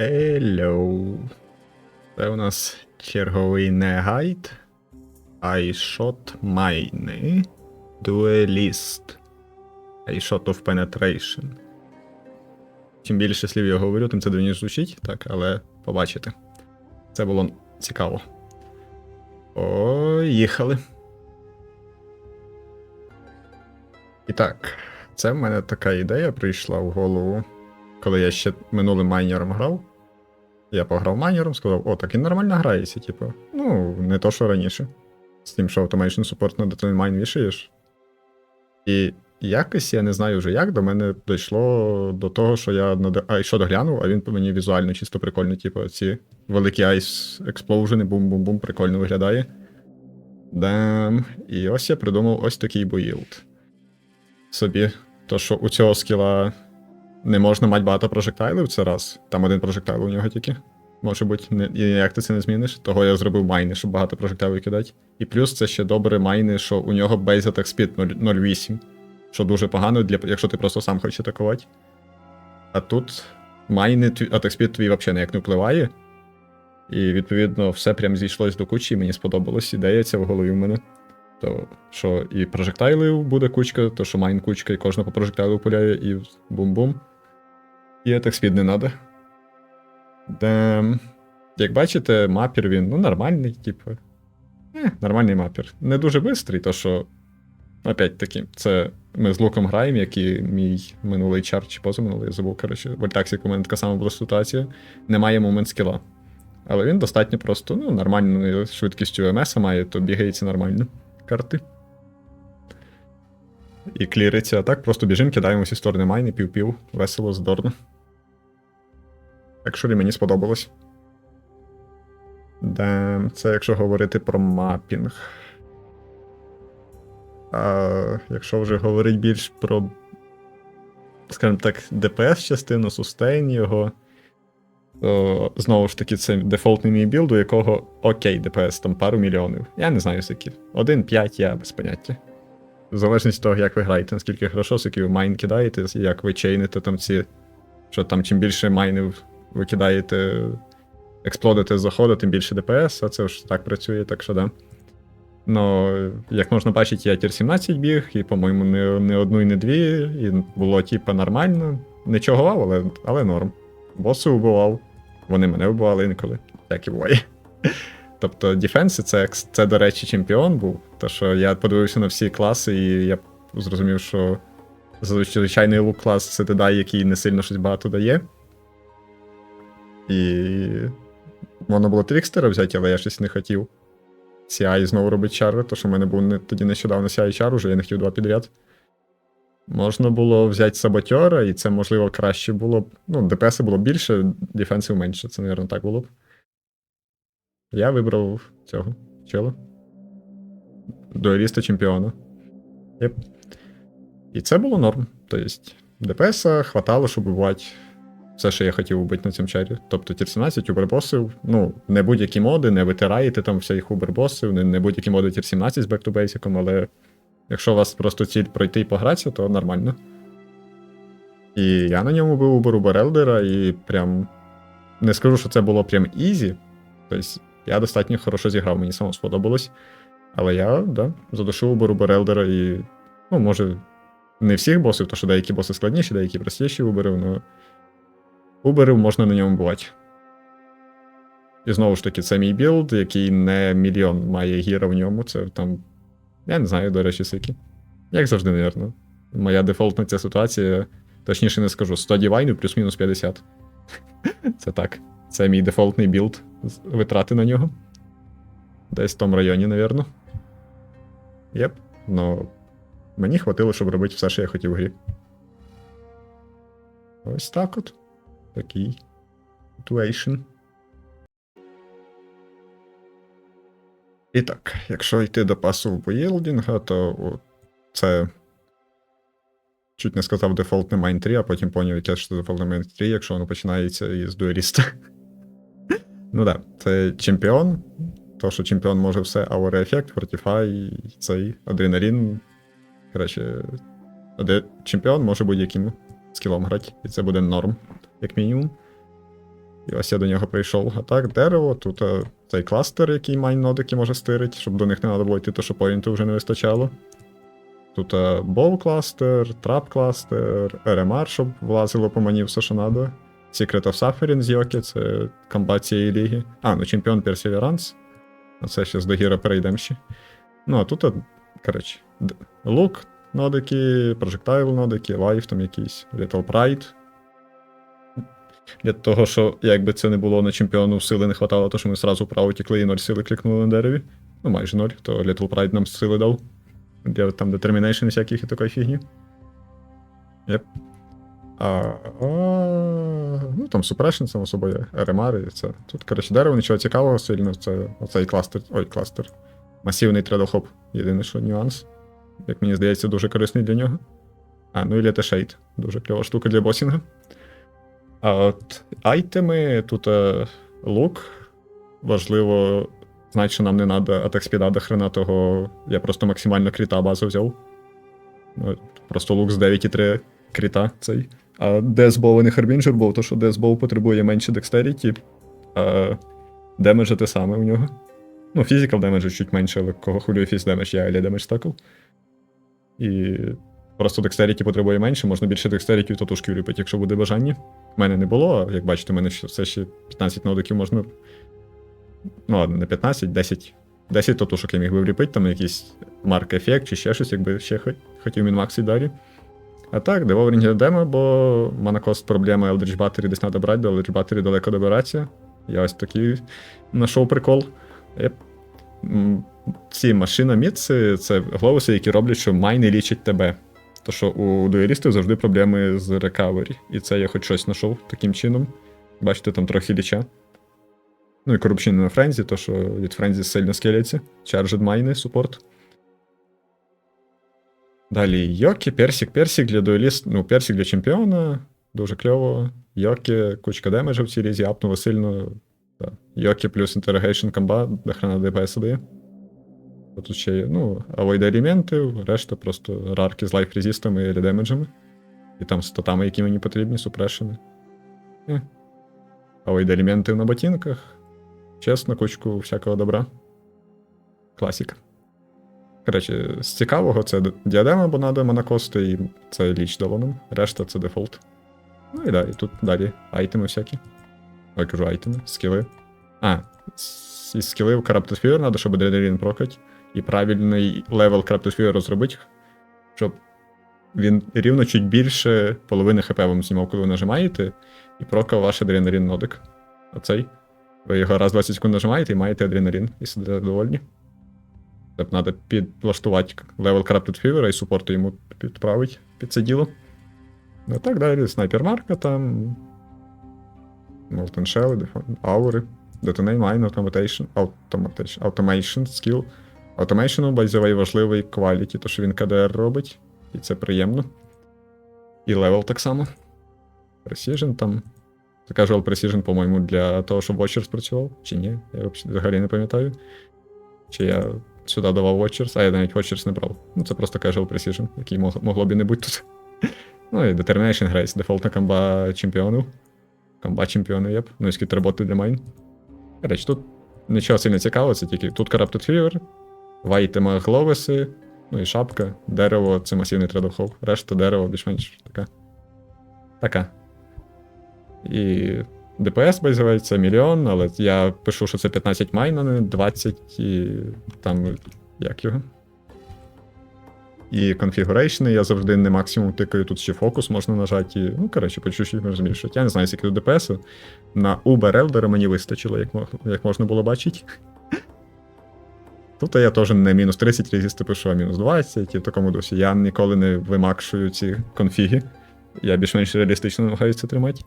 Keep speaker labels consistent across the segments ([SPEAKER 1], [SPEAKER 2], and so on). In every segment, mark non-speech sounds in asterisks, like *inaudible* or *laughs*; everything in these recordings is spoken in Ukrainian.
[SPEAKER 1] Hello. Це у нас черговий не гайд, iShot майни. Дуеліст. iShot of Penetration. Чим більше слів я говорю, тим це дивніше звучить, так, але побачите. Це було цікаво. Поїхали. І так, це в мене така ідея прийшла в голову, коли я ще минулим майнером грав. Я пограв майнером, сказав, о, так він нормально грається, типу. Ну, не то, що раніше. З тим, що Automation Support на Detonate Mine вішаєш. І якось я не знаю вже як, до мене дійшло до того, що я на iShot глянув, а він по мені візуально чисто прикольно, типу, ці великі Ice Explosion, бум-бум-бум, прикольно виглядає. Дам. І ось я придумав ось такий боїлд. Собі. То, що у цього скіла не можна мати багато прожектайлів, це раз. Там один прожектайл у нього тільки. Може бути, не, і як ти це не зміниш. Того я зробив майни, щоб багато прожектайлів кидати. І плюс це ще добре майни, що у нього base attack speed 0,8. Що дуже погано, для, якщо ти просто сам хочеш атакувати. А тут майни, attack speed твій взагалі ніяк не впливає. І відповідно все прям зійшлось до кучі, і мені сподобалась ідея ця в голові в мене. То що і прожектайлів буде кучка, то що майн кучка, і кожна по прожектайлу пуляє, і бум-бум. І так спід не надо. Де, як бачите, мапір він ну, нормальний, типу. Е, нормальний мапір. Не дуже бистрий, то що. Опять-таки, це ми з луком граємо, як і мій минулий чар чи позаминулий, я забув, коротше, в Альтаксі у мене така сама була ситуація. Немає момент скіла. Але він достатньо просто, ну, нормальною швидкістю МС має, то бігається нормально карти. І кліриться, а так просто біжимо, кидаємо всі сторони майни, пів-пів, весело, здорно. Так що мені сподобалось. Де, це якщо говорити про мапінг. А якщо вже говорити більш про, скажімо так, ДПС частину, сустейн його, то знову ж таки, це дефолтний мій білд, у якого окей, ДПС там пару мільйонів. Я не знаю, скільки. 1-5 я без поняття. В залежності від того, як ви граєте, наскільки скільки ви майн кидаєте, як ви чейните там ці. Що там чим більше майнів ви кидаєте, експлодите з заходу, тим більше ДПС, а це ж так працює, так що да. Ну, як можна бачити, я тір 17 біг, і, по-моєму, не, не одну і не дві, і було типа нормально. Нічого вау, але, але норм. Боси вбивав, вони мене вбивали інколи, як і буває. Тобто, дефенси це, це, до речі, чемпіон був. То що я подивився на всі класи, і я зрозумів, що звичайний лук клас це дедай, який не сильно щось багато дає. І можна було трікстера взяти, але я щось не хотів. CI знову робить чари, то що в мене був не, тоді нещодавно CI чар, уже я не хотів два підряд. Можна було взяти саботера, і це, можливо, краще було б. Ну, ДПС було більше, дефенсів менше, це, мабуть, так було б. Я вибрав цього чела. Дуеліста чемпіона. Єп. І це було норм. Тобто, ДПС хватало, щоб убивати все, що я хотів убити на цьому чарі. Тобто тір 17 убербосів, ну, не будь-які моди, не витираєте там всіх убербосів, не, не будь-які моди тір 17 з бек-ту-бейсиком, але якщо у вас просто ціль пройти і погратися, то нормально. І я на ньому був убер убер Елдера, і прям не скажу, що це було прям ізі. Тобто я достатньо хорошо зіграв, мені само сподобалось. Але я, да, задушив убер убер Елдера і. Ну, може, не всіх босів, тому що деякі боси складніші, деякі простіші уберів, але. Уберів можна на ньому бувати. І знову ж таки, це мій білд, який не мільйон має гіра в ньому. Це там. Я не знаю, до речі, скільки. Як завжди, напевно. Моя дефолтна ця ситуація, точніше не скажу, 100 дівайнів плюс-мінус 50. *laughs* Це так. Це мій дефолтний білд. Витрати на нього. Десь в тому районі, напевно. Єп. Ну. Мені хватило, щоб робити все, що я хотів в грі. Ось так от. Такий situation. І так, якщо йти до пасу в боїлдінга, то це. Чуть не сказав дефолтне майн 3, а потім поняв, яке це дефолтне майн 3, якщо воно починається із дуеліста. Ну так, да, це чемпіон. То, що чемпіон може все, Our Effect, Fortify, цей адреналін. Коротше, чемпіон може будь-яким скілом грати, і це буде норм, як мінімум. І ось я до нього прийшов. А так, дерево, тут е, цей кластер, який майн нодики може стирить, щоб до них не треба було йти, то що поінту вже не вистачало. Тут е, боу кластер, трап кластер, RMR, щоб влазило по мені все, що треба. Secret of Suffering з Йоки, це комбат цієї ліги. А, ну чемпіон Perseverance. Це ще з до Гіра перейдемо ще. Ну, а тут, коротше, лук, нодики, projectile нодики, лайф там якийсь, Little Pride. Для того, що якби це не було на чемпіону, сили не хватало, то що ми зразу вправо тікли і 0 сили клікнули на дереві. Ну, майже 0, то Little Pride нам сили дав. Для там Determination всяких і такої фігні. Єп. А, а, ну там Suppression, само собою, RMR і це. Тут, коротше, дерево, нічого цікавого сильно, це оцей кластер. Ой, кластер. Масивний тредохоп. Єдине, що нюанс. Як мені здається, дуже корисний для нього. А, ну і Lete Дуже кльова штука для босінга. А от айтеми, тут е, лук. Важливо знати, що нам не треба атак спіда до хрена, того я просто максимально кріта базу взяв. Просто лук з 9,3 кріта цей. А Десбоу не Харбінджер був, то що Десбоу потребує менше декстеріті, а демеджа те саме у нього. Ну, фізикал демеджа чуть менше, але кого хвилює фіз демедж, я Елі демедж стакав. І просто декстеріті потребує менше, можна більше декстеріті татушки вліпити, якщо буде бажання. У мене не було, як бачите, у мене все ще 15 нодиків можна. Ну ладно, не 15, 10. 10 татушок я міг би вліпити, там якийсь марк ефект чи ще щось, якби ще хо- хотів мінмаксити далі. А так, девоврінг демо, бо монокост проблема Eldritch Battery десь треба брати, до Eldritch Battery далеко добиратися. Я ось такий знайшов прикол. М, Ці машина міци це глобуси, які роблять, що майни лічать тебе. То що у дуелістів завжди проблеми з рекавері. І це я хоч щось знайшов таким чином. Бачите, там трохи ліча. Ну і корупційно на френзі, то що від френзі сильно скеляться. Charged майни, супорт. Далі Йокі, Персік, Персік для дуеліст, ну, Персік для чемпіона. Дуже кльово. Йокі, кучка демеджа в цій лізі, апнуло сильно. Да. Йокі плюс Interrogation комба, до хрена ДПС дає. Тут ще є, ну, авойда елементів, решта просто рарки з лайф резістами і редемеджами. І там статами, які мені потрібні, супрешени. Е. Авойда елементів на ботинках. Чесно, кучку всякого добра. Класіка. Коротше, з цікавого це діадема, бо надо монокости, і це ліч дало. Решта це дефолт. Ну і да, і тут далі айтеми всякі. Ой, кажу, айтеми, скіли. А, із скілів Corrupted треба, щоб адреналін прокать. І правильний левел Fear розробити, щоб він рівно чуть більше половини хп вам знімав, коли ви нажимаєте, і прокав ваш адреналін нодик. Оцей. Ви його раз 20 секунд нажимаєте і маєте адреналін, і сидите довольні. Тобто треба підлаштувати левел Corrupted Fever і супорту йому підправити під це діло. Ну так далі, снайпер марка там. Molten Shell, аури, Detonate Mine, Automation, Automation, Automation Skill. Automation, базовий важливий quality, то що він КДР робить, і це приємно. І левел так само. Precision там. Casual Precision, по-моєму, для того, щоб Watcher спрацював. Чи ні? Я взагалі не пам'ятаю. Чи я сюди давав Watchers, а я навіть Watchers не брав. Ну, це просто casual Precision, який мог, могло б і не бути тут. *laughs* Ну і Determination Grace, дефолтна комба чемпіонів. Комба чемпіонів, єп. Ну і скільки для майн. Речі, тут нічого сильно цікавого, це тільки тут Corrupted Fever, вайтема гловеси, ну і шапка, дерево це масивний тредохов. Решта дерево більш-менш така. Така. І ДПС це мільйон, але я пишу, що це 15 майн, а не 20 і там. Як його? І конфігурейшни я завжди не максимум тикаю, тут ще фокус можна нажати. І, ну, коротше, по чуть-чуть що я не знаю, скільки тут ДПС. На Uber Elder мені вистачило, як, як можна було бачити. Тут я теж не мінус 30 резисти пишу, а мінус 20 і в такому досі. Я ніколи не вимакшую ці конфіги. Я більш-менш реалістично намагаюся тримати.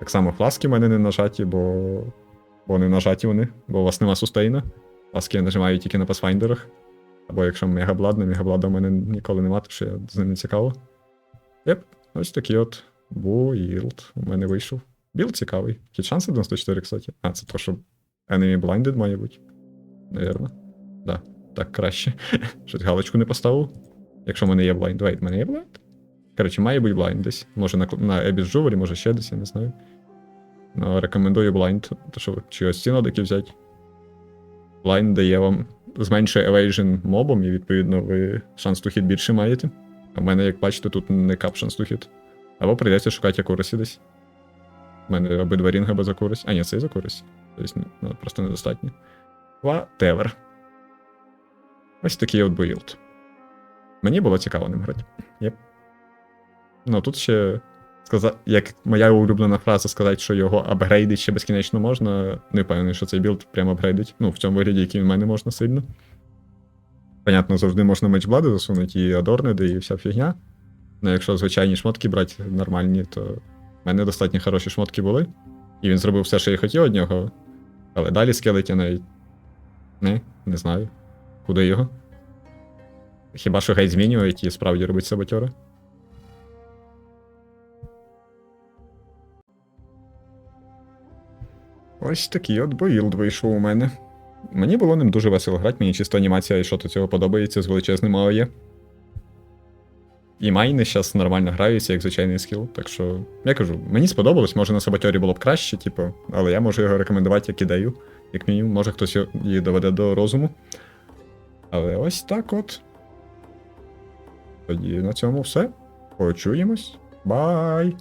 [SPEAKER 1] Так само фласки в мене не нажаті, бо. Бо не нажаті вони, бо у вас нема сустейна. Фласки я нажимаю тільки на пасфайндерах. Або якщо мегаблад, на мегаблада в мене ніколи нема, то що я з ним не цікаво. Єп, ось такий от буілд у мене вийшов. Білд цікавий. Хід шанс 94, кстати. А, це то, що Enemy Blinded має бути. Навірно. Да, так краще. *laughs* Щось галочку не поставив. Якщо в мене є blind. Wait, в мене є blind? Коротше, має бути blind десь. Може на, на Abyss Jewelry, може ще десь, я не знаю. Ну, рекомендую блайнд, то що чи ось ці взяти. Блайнд дає вам зменшує evasion мобом, і відповідно ви шанс to hit більше маєте. А в мене, як бачите, тут не кап шанс to hit. Або прийдеться шукати акурасі десь. У мене обидва рінга без акурасі. А, ні, це і з акурасі. Тобто ну, просто недостатньо. Whatever. Ось такий от боїлд. Мені було цікаво ним грати. Єп. Ну тут ще сказати, як моя улюблена фраза сказати, що його апгрейдить ще безкінечно можна. Не впевнений, що цей білд прямо апгрейдить. Ну, в цьому вигляді, який в мене можна сильно. Понятно, завжди можна меч блади засунути і адорниди, і вся фігня. Ну, якщо звичайні шмотки брати нормальні, то в мене достатньо хороші шмотки були. І він зробив все, що я хотів від нього. Але далі скелеті навіть. Не, не знаю. Куди його? Хіба що геть змінюють і справді робить саботьори? Ось такий от боїлд вийшов у мене. Мені було ним дуже весело грати, мені чисто анімація і що до цього подобається з величезним АОЄ. І майни зараз нормально граються, як звичайний скіл. Так що, я кажу, мені сподобалось, може на саботьорі було б краще, типу, але я можу його рекомендувати як ідею. Як мінімум, може хтось її доведе до розуму. Але ось так от. Тоді на цьому все. Почуємось. Бай!